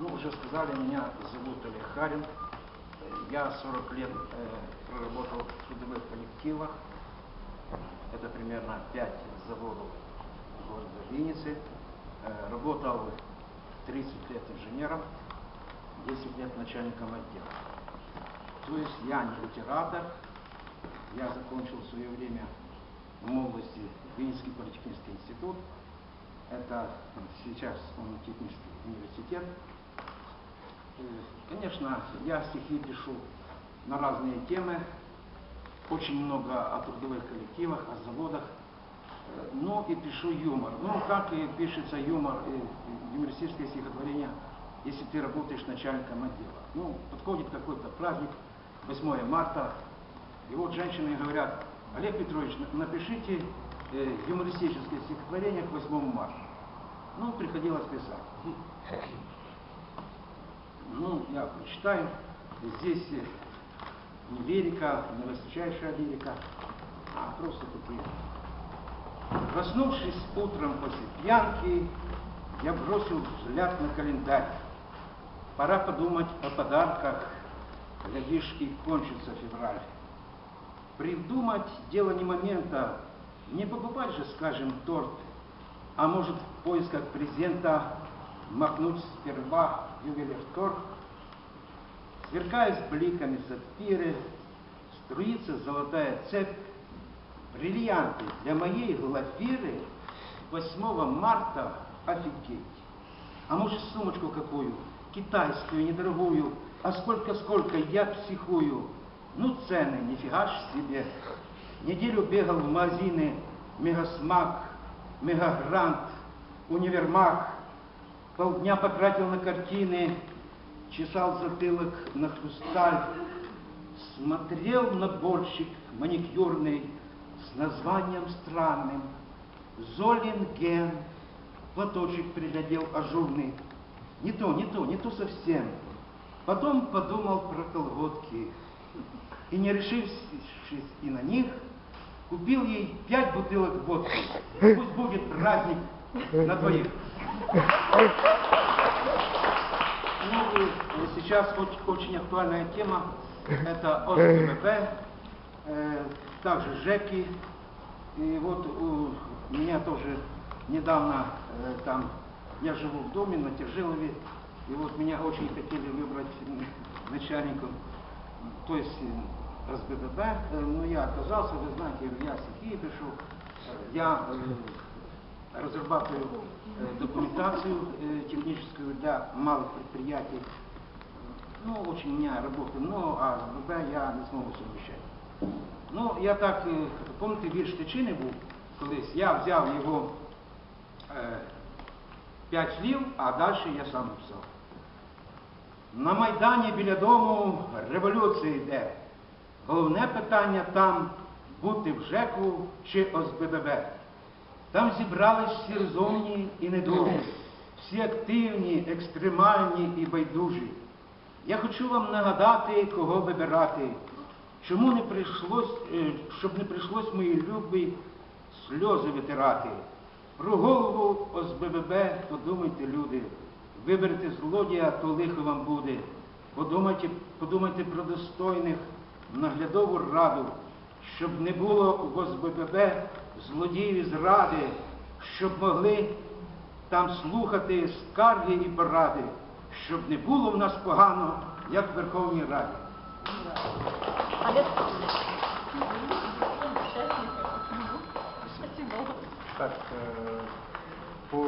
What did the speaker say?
Ну, уже сказали, меня зовут Олег Харин. Я 40 лет э, проработал в трудовых коллективах. Это примерно 5 заводов города Винницы. Э, Работал 30 лет инженером, 10 лет начальником отдела. То есть я не литератор, я закончил в свое время в молодости Винницкий политехнический институт. Это сейчас он технический университет. Конечно, я стихи пишу на разные темы, очень много о трудовых коллективах, о заводах, Э, ну и пишу юмор. Ну, как и пишется юмор, э, юмористическое стихотворение, если ты работаешь начальником отдела. Ну, подходит какой-то праздник, 8 марта, и вот женщины говорят, Олег Петрович, на- напишите э, юмористическое стихотворение к 8 марта. Ну, приходилось писать. Ну, я прочитаю. Здесь э, не лирика, не высочайшая лирика, а просто такие. Проснувшись утром после пьянки, я бросил взгляд на календарь. Пора подумать о подарках, глядишь, и кончится февраль. Придумать дело не момента, не покупать же, скажем, торт, а может в поисках презента махнуть сперва в ювелирторг. Сверкая с бликами сапфиры, струится золотая цепь, бриллианты для моей глафиры 8 марта офигеть. А может сумочку какую, китайскую, недорогую, а сколько-сколько я психую. Ну цены, нифига ж себе. Неделю бегал в магазины Мегасмак, Мегагрант, Универмаг. Полдня потратил на картины, чесал затылок на хрусталь, смотрел наборчик маникюрный с названием странным. Золинген, платочек приглядел ажурный. Не то, не то, не то совсем. Потом подумал про колготки. И не решившись и на них, купил ей пять бутылок водки. Пусть будет праздник на двоих. Ну и э, сейчас очень, актуальная тема – это ОСББ, э, также ЖЭКи. И вот у меня тоже недавно э, там, я живу в доме на Тержилове, и вот меня очень хотели выбрать начальником, то есть э, СББ, э, но я отказался, вы знаете, я стихи пишу, э, я э, разрабатываю э, документацию э, техническую для малых предприятий. Ну, очень у меня работа, но а СББ я не зможу совмещати. Ну, я так, е, пам'ятаєте, вірш Тичини був колись, я взяв його е, п'ять слів, а далі я сам написав. На Майдані біля дому революція йде. Головне питання там бути в ЖЕКу чи ОСББ. Там зібрались всі розумні і недужі, всі активні, екстремальні і байдужі. Я хочу вам нагадати, кого вибирати. Чому не прийшлось, е, щоб не прийшлось мої любі сльози витирати. Про голову ОСББ подумайте, люди. Виберете злодія, то лихо вам буде. Подумайте, подумайте про достойних наглядову раду, щоб не було в ОСББ злодіїв і зради, щоб могли там слухати скарги і поради, щоб не було в нас погано, як в Верховній Раді. Так, э, по